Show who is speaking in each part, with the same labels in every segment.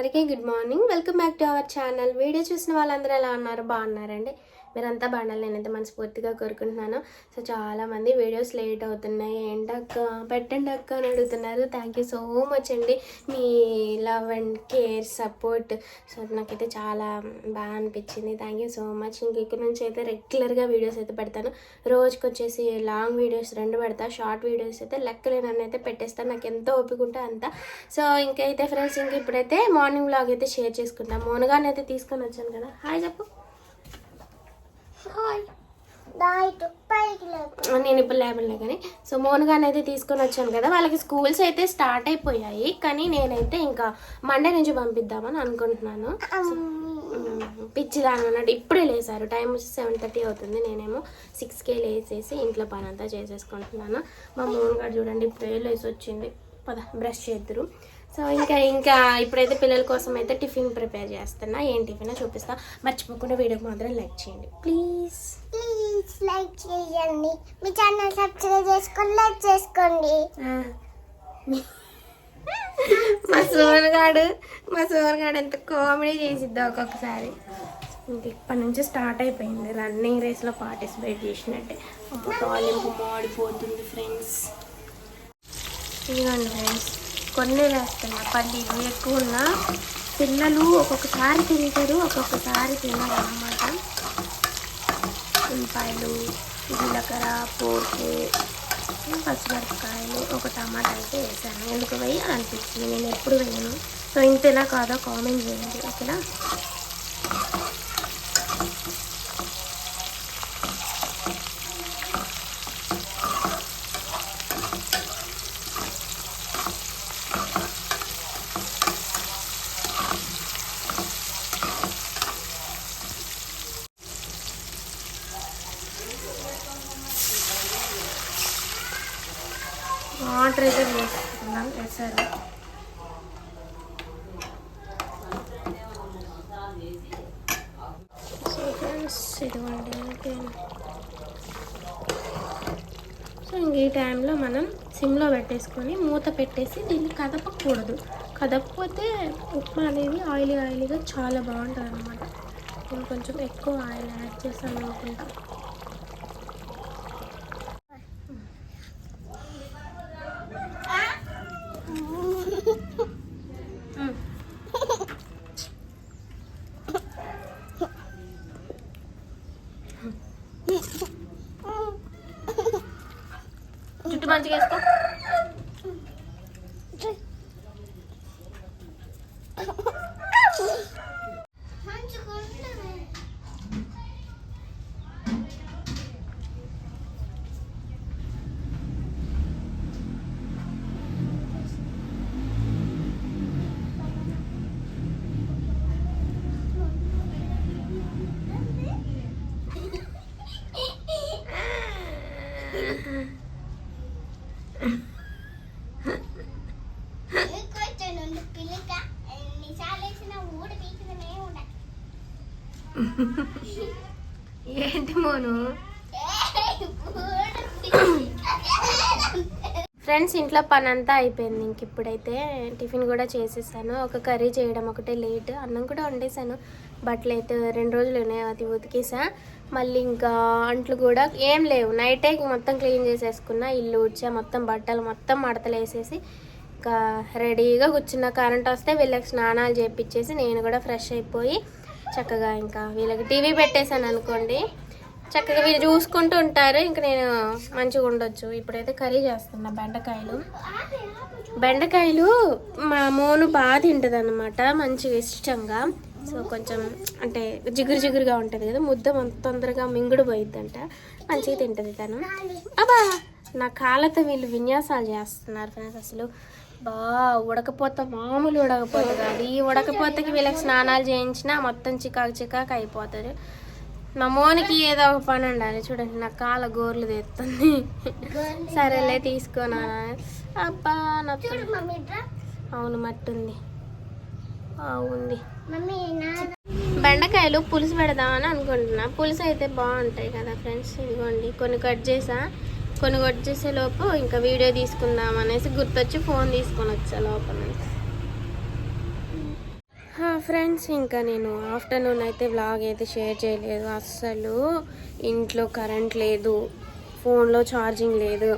Speaker 1: అందరికీ good morning. Welcome back to our channel. Video చూసిన వాళ్ళందరూ ఎలా ఉన్నారు? బాగున్నారండి మీరంతా బాగుండాలి నేనైతే మనస్ఫూర్తిగా కోరుకుంటున్నాను. సో చాలామంది వీడియోస్ లేట్ అవుతున్నాయి. ఏంటక్క? పెట్టండి అక్క అని అడుగుతున్నారు. థ్యాంక్ యూ సో మచ్ అండి. మీ love and care support so నాకైతే చాలా బాగా అనిపించింది. థ్యాంక్ యూ సో మచ్ ఇంక ఇక్కడ నుంచి అయితే రెగ్యులర్గా వీడియోస్ అయితే పెడతాను. రోజుకి వచ్చేసి లాంగ్ వీడియోస్ రెండు పెడతా. షార్ట్ వీడియోస్ అయితే లెక్కలేనని అయితే పెట్టేస్తాను నాకు ఎంతో ఓపిక ఉంటే అంత. సో ఇంకైతే ఫ్రెండ్స్ ఇంక ఇప్పుడైతే మార్నింగ్ బ్లాగ్ అయితే షేర్ చేసుకుంటాం. మోనగానే అయితే తీసుకొని వచ్చాను కదా. హాయ్ చెప్పు. నేను ఇప్పుడు లేబర్లే కానీ. సో మోనగానే అయితే తీసుకొని వచ్చాను కదా. వాళ్ళకి స్కూల్స్ అయితే స్టార్ట్ అయిపోయాయి. కానీ నేనైతే ఇంకా మండే నుంచి పంపిద్దామని అనుకుంటున్నాను. పిచ్చిదాని అన్నట్టు ఇప్పుడే లేసారు. టైం వచ్చి సెవెన్ థర్టీ అవుతుంది. నేనేమో సిక్స్కే లేసేసి ఇంట్లో పని అంతా చేసేసుకుంటున్నాను. మా మోహన్ గారు చూడండి ఇప్పుడే లేసి వచ్చింది పద బ్రష్ చేద్దరు. సో ఇంకా ఇంకా ఇప్పుడైతే పిల్లల కోసం అయితే టిఫిన్ ప్రిపేర్ చేస్తున్నా. ఏం టిఫిన్ చూపిస్తా. మర్చిపోకుండా వీడియోకి మాత్రం లైక్ చేయండి. ప్లీజ్.
Speaker 2: ప్లీజ్ లైక్ చేయండి. మీ ఛానల్ సబ్స్క్రైబ్ చేసుకొని లైక్ చేసుకోండి.
Speaker 1: మా సోనగాడు మా సోనగాడు ఎంత కామెడీ చేసిద్దా ఒక్కొక్కసారి. ఇంక ఇప్పటి నుంచి స్టార్ట్ అయిపోయింది. రన్నింగ్ రేస్లో పార్టిసిపేట్ చేసినట్టే. తాలింపు మాడిపోతుంది ఫ్రెండ్స్ ఇదిగోండి ఫ్రెండ్స్ కొన్ని వేస్తున్నా. పల్లీలు ఎక్కువ ఉన్నా పిల్లలు ఒక్కొక్కసారి తింటారు ఒక్కొక్కసారి తినరు అన్నమాట ఉల్లిపాయలు జీలకర్ర పోపు పచ్చిమిరపకాయలు ఒక టమాటా అయితే వేసాను. ఎందుకు పోయి అనిపించింది? నేను ఎప్పుడు వేయను సో ఇంత ఎలా కాదో కామెంట్ చేయండి ఓకేనా? వాటర్ అయితే వేసుకున్నాం వేసారు సో ఫ్రెండ్స్ ఇదిగోండి ఓకే సో ఇంక ఈ టైంలో మనం సిమ్లో పెట్టేసుకొని మూత పెట్టేసి దీన్ని కదపకూడదు. కదపకపోతే ఉప్మా అనేది ఆయిలీ ఆయిలీగా చాలా బాగుంటుంది అనమాట నేను కొంచెం ఎక్కువ ఆయిల్ యాడ్ చేస్తాను అనుకుంటా. 만지겠어? Mm-hmm. ఫ్రెండ్స్ ఇంట్లో పని అంతా అయిపోయింది. ఇంక ఇప్పుడైతే టిఫిన్ కూడా చేసేసాను. ఒక కర్రీ చేయడం ఒకటే లేట్. అన్నం కూడా వండేసాను. బట్టలు అయితే రెండు రోజులు ఉన్నాయి అది ఉతికేసా. మళ్ళీ ఇంకా అంట్లు కూడా ఏం లేవు. నైటే మొత్తం క్లీన్ చేసేసుకున్నా ఇల్లు ఉడ్చా మొత్తం బట్టలు మొత్తం మడతలు వేసేసి ఇంకా రెడీగా కూర్చున్న. కరెంట్ వస్తే వీళ్ళకి స్నానాలు చేపించేసి నేను కూడా ఫ్రెష్ అయిపోయి చక్కగా ఇంకా వీళ్ళకి టీవీ పెట్టేశాను అనుకోండి. చక్కగా వీళ్ళు చూసుకుంటూ ఉంటారు. ఇంకా నేను మంచిగా ఉండొచ్చు. ఇప్పుడైతే కర్రీ చేస్తున్నా బెండకాయలు. బెండకాయలు మా మోను బాగా తింటుంది అనమాట మంచిగా ఇష్టంగా. సో కొంచెం అంటే జిగురు జిగురుగా ఉంటుంది కదా ముద్ద అంత తొందరగా మింగుడు పోయిద్దంట. మంచిగా తింటుంది తను. అబ్బా నా కాళ్ళతో వీళ్ళు విన్యాసాలు చేస్తున్నారు ఫ్రెండ్స్ అసలు. బా ఉడకపోత మామూలు ఉడకపోత కాదు ఈ ఉడకపోతకి వీళ్ళకి స్నానాలు చేయించినా మొత్తం చికాకు చికాకు అయిపోతుంది. మా మోనికి ఏదో ఒక పని ఉండాలి. చూడండి నా కాళ్ళ గోర్లు తెస్తుంది సరేలే తీసుకోనా అబ్బా అవును మట్టి ఉంది.
Speaker 2: నా
Speaker 1: బెండకాయలు పులుసు పెడదామని అనుకుంటున్నా. పులుసు అయితే బాగుంటాయి కదా ఫ్రెండ్స్. ఇదిగోండి కొన్ని కట్ చేసా. కొన్ని కట్ చేసే లోపు ఇంకా వీడియో తీసుకుందాం అనేసి గుర్తొచ్చి ఫోన్ తీసుకొని వచ్చా లోపల నుంచి. ఫ్రెండ్స్ ఇంకా నేను ఆఫ్టర్నూన్ అయితే వ్లాగ్ అయితే షేర్ చేయలేదు. అస్సలు ఇంట్లో కరెంట్ లేదు ఫోన్లో ఛార్జింగ్ లేదు.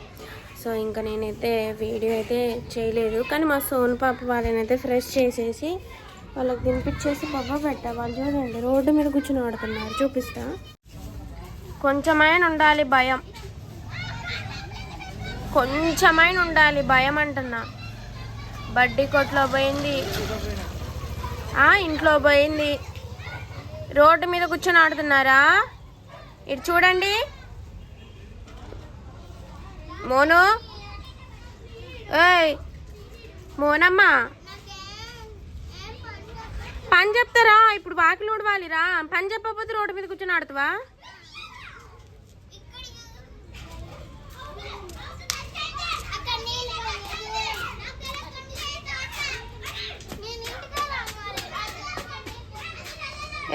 Speaker 1: సో ఇంకా నేనైతే వీడియో అయితే చేయలేదు. కానీ మా సోన్ పాప వాళ్ళనైతే ఫ్రెష్ చేసేసి వాళ్ళకి తినిపించేసి బొబ్బ పెట్టా. వాళ్ళు చూడండి రోడ్డు మీద కూర్చుని ఆడుతున్నారు. చూపిస్తా. కొంచెమైనా ఉండాలి భయం. కొంచెమైనా ఉండాలి భయం అంటున్నా. బడ్డీ కొట్లో పోయింది. ఇంట్లో పోయింది. రోడ్డు మీద కూర్చొని ఆడుతున్నారా? ఇటు చూడండి. మోను. ఏయ్ మోనమ్మా. పని చెప్తారా? ఇప్పుడు వాకిలు ఊడవాలిరా పని చెప్పకపోతే రోడ్డు మీద కూర్చొని ఆడుతావా?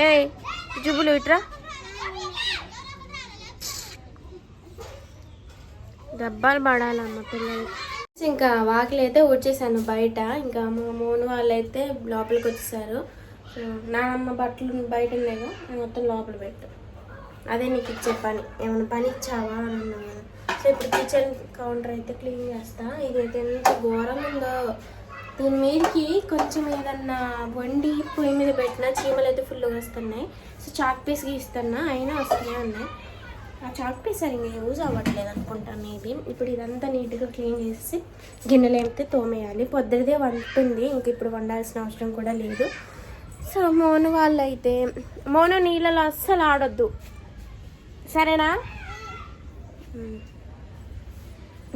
Speaker 1: ఏయ్ జుబులు ఇట్రా. డబ్బాలు పడాలమ్మ పిల్లలు. ఇంకా వాకిలి అయితే వచ్చేసాను బయట. ఇంకా మా మోను వాళ్ళు అయితే లోపలికి వచ్చేసారు. నానమ్మ బట్టలు బయట ఉన్నాయో నేను మొత్తం లోపల పెట్టు. అదే నీకు ఇచ్చే పని. ఏమైనా పని ఇచ్చావా అని అన్నా సో ఇప్పుడు కిచెన్ కౌంటర్ అయితే క్లీన్ చేస్తా. ఇదైతే ఎంత ఘోరం ఉందో. దీని మీదకి కొంచెం ఏదన్నా వండి పొయ్యి మీద పెట్టినా చీమలు అయితే ఫుల్గా వస్తున్నాయి. సో చాక్ పీస్ గీస్తున్నా అయినా వస్తూనే ఉన్నాయి. ఆ చాక్ పీస్ సరిగ్గా యూజ్ అవ్వట్లేదు అనుకుంటా మేబీ ఇప్పుడు ఇదంతా నీట్గా క్లీన్ చేసి గిన్నెలు అయితే తోమేయాలి. పొద్దుదే వంటుంది ఇంక ఇప్పుడు వండాల్సిన అవసరం కూడా లేదు. సో మోను వాళ్ళు అయితే మోను నీళ్ళలో అస్సలు ఆడొద్దు. సరేనా?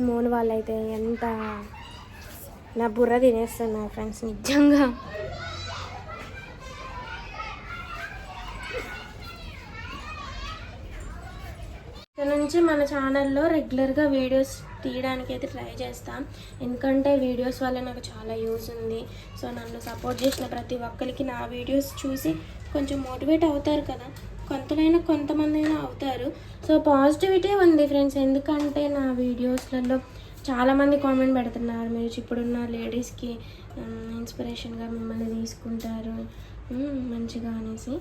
Speaker 1: మోను వాళ్ళు అయితే ఎంత నా బుర్ర తినేస్తున్నారు ఫ్రెండ్స్ నిజంగా. నుంచి మన ఛానల్లో రెగ్యులర్గా వీడియోస్ తీయడానికి అయితే ట్రై చేస్తాం. ఎందుకంటే వీడియోస్ వల్ల నాకు చాలా యూస్ ఉంది. సో నన్ను సపోర్ట్ చేసిన ప్రతి ఒక్కరికి నా వీడియోస్ చూసి కొంచెం మోటివేట్ అవుతారు కదా. కొంతలైనా కొంతమంది అయినా అవుతారు. సో పాజిటివిటీ ఉంది ఫ్రెండ్స్ ఎందుకంటే నా వీడియోస్లలో చాలామంది కామెంట్ పెడుతున్నారు మీరు ఇప్పుడున్న లేడీస్కి ఇన్స్పిరేషన్గా మిమ్మల్ని తీసుకుంటారు మంచిగా అనేసి.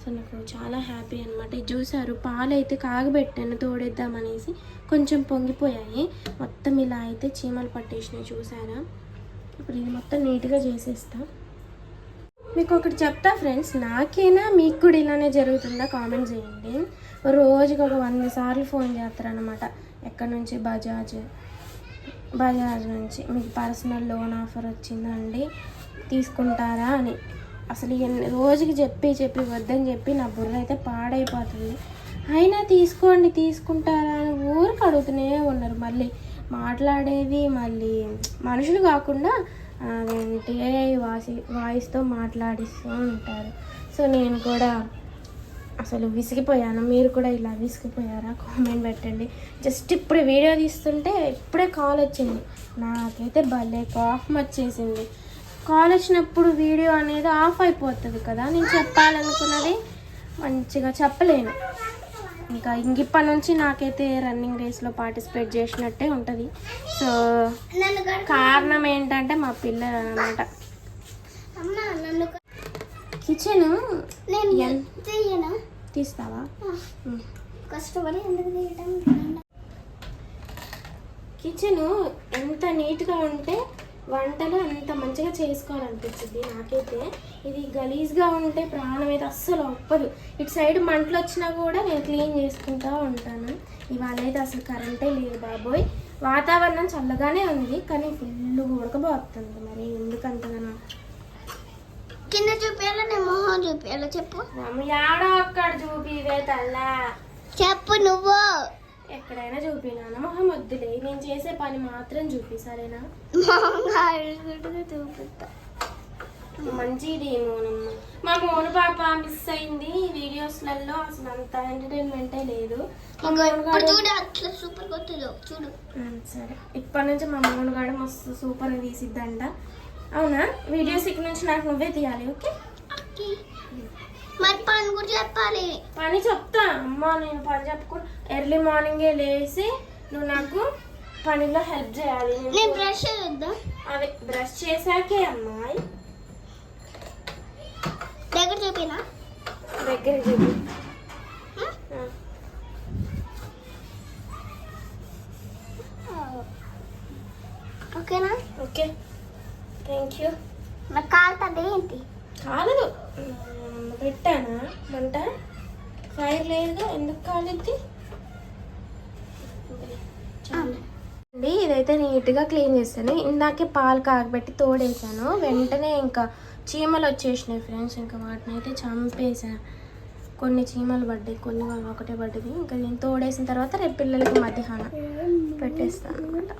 Speaker 1: సో నాకు చాలా హ్యాపీ అనమాట చూసారు పాలు అయితే కాగబెట్టాను తోడేద్దామనేసి కొంచెం పొంగిపోయాయి. మొత్తం ఇలా అయితే చీమలు పట్టేసినాయి చూసారా? ఇప్పుడు ఇది మొత్తం నీట్గా చేసేస్తా. మీకు ఒకటి చెప్తా ఫ్రెండ్స్ నాకేనా మీకు కూడా ఇలానే జరుగుతుందా కామెంట్ చేయండి. రోజుకి ఒక వంద సార్లు ఫోన్ చేస్తారనమాట ఎక్కడి నుంచి బజాజ్? బజాజ్ నుంచి మీకు పర్సనల్ లోన్ ఆఫర్ వచ్చిందండి తీసుకుంటారా అని. అసలు ఎన్ని రోజుకి చెప్పి చెప్పి వద్దని చెప్పి నా బుర్ర అయితే పాడైపోతుంది. అయినా తీసుకోండి తీసుకుంటారా అని ఊరికి అడుగుతూనే ఉన్నారు. మళ్ళీ మాట్లాడేది మళ్ళీ మనుషులు కాకుండా అదేంటి ఏఐ వాసి వాయిస్తో మాట్లాడిస్తూ ఉంటారు. సో నేను కూడా అసలు విసిగిపోయాను. మీరు కూడా ఇలా విసిగిపోయారా? కామెంట్ పెట్టండి. జస్ట్ ఇప్పుడు వీడియో తీస్తుంటే ఇప్పుడే కాల్ వచ్చింది. నాకైతే భలే కోపం వచ్చేసింది. కాల్ వచ్చినప్పుడు వీడియో అనేది ఆఫ్ అయిపోతుంది కదా నేను చెప్పాలనుకున్నది మంచిగా చెప్పలేను. ఇంకా ఇంగిప్పటి నుంచి నాకైతే రన్నింగ్ రేస్లో పార్టిసిపేట్ చేసినట్టే ఉంటుంది. సో కారణం ఏంటంటే మా పిల్లలు అనమాట కిచెన్.
Speaker 2: నేను తీయను?
Speaker 1: తీస్తావా.
Speaker 2: కష్టపడి ఎందుకు తీయటం?
Speaker 1: కిచెన్ ఎంత నీట్గా ఉంటే వంటలు అంత మంచిగా చేసుకోవాలనిపించింది నాకైతే. ఇది గలీజ్గా ఉంటే ప్రాణం అయితే అస్సలు ఒప్పదు ఇటు సైడ్ మంటలు వచ్చినా కూడా నేను క్లీన్ చేసుకుంటూ ఉంటాను. ఇవాళ అయితే అసలు కరెంటే లేదు బాబోయ్. వాతావరణం చల్లగానే ఉంది కానీ ఫుల్ ఉడకబోతుంది మరి ఎందుకంతగానో.
Speaker 2: కింద చూపించాలా నేను మొహం చూపించాలా చెప్పు.
Speaker 1: యాడో అక్కడ చూపివే తల్లా?
Speaker 2: చెప్పు నువ్వు.
Speaker 1: ఎక్కడైనా చూపినాను? మొహం వద్దులే. నేను చేసే పని మాత్రం చూపి సరేనా?
Speaker 2: చూపిస్తా.
Speaker 1: మంచిది మోనమ్మ. మా మోను పాప మిస్ అయింది. వీడియోస్లలో అసలు అంత ఎంటర్టైన్మెంటే లేదు.
Speaker 2: చూడు సూపర్ చూడు.
Speaker 1: సరే. ఇప్పటి నుంచి మా మోనుగాడు మస్తు సూపర్ తీసిద్దంట. అవునా? వీడియోస్ ఇక్కడ నుంచి నాకు నువ్వే తీయాలి ఓకే.
Speaker 2: మరి పని కూడా చెప్పాలి.
Speaker 1: పని చెప్తా. అమ్మ నేను పని చెప్పుకో ఎర్లీ మార్నింగే లేచి నువ్వు నాకు పనిలో హెల్ప్ చేయాలి.
Speaker 2: నేను బ్రష్ చేద్దాం.
Speaker 1: అదే బ్రష్ చేశాకే అమ్మాయి.
Speaker 2: చెప్పినా
Speaker 1: దగ్గర చూపి
Speaker 2: ఓకేనా
Speaker 1: ఓకే థ్యాంక్ యూ
Speaker 2: నాకు కాలుతుంది ఏంటి
Speaker 1: కాలదు మ్మ్, పెట్టానా మంట ఫైర్ లేదు ఎందుకు కాలిద్ది అండి ఇదైతే నీట్గా క్లీన్ చేశాను. ఇందాకే పాలు కాగబెట్టి తోడేసాను వెంటనే ఇంకా చీమలు వచ్చేసినాయి ఫ్రెండ్స్. ఇంకా వాటిని అయితే చంపేసా. కొన్ని చీమలు పడ్డాయి కొన్ని ఒకటే పడ్డది. ఇంకా నేను తోడేసిన తర్వాత రేపు పిల్లలకి మధ్యాహ్నం పెట్టేస్తాను అనమాట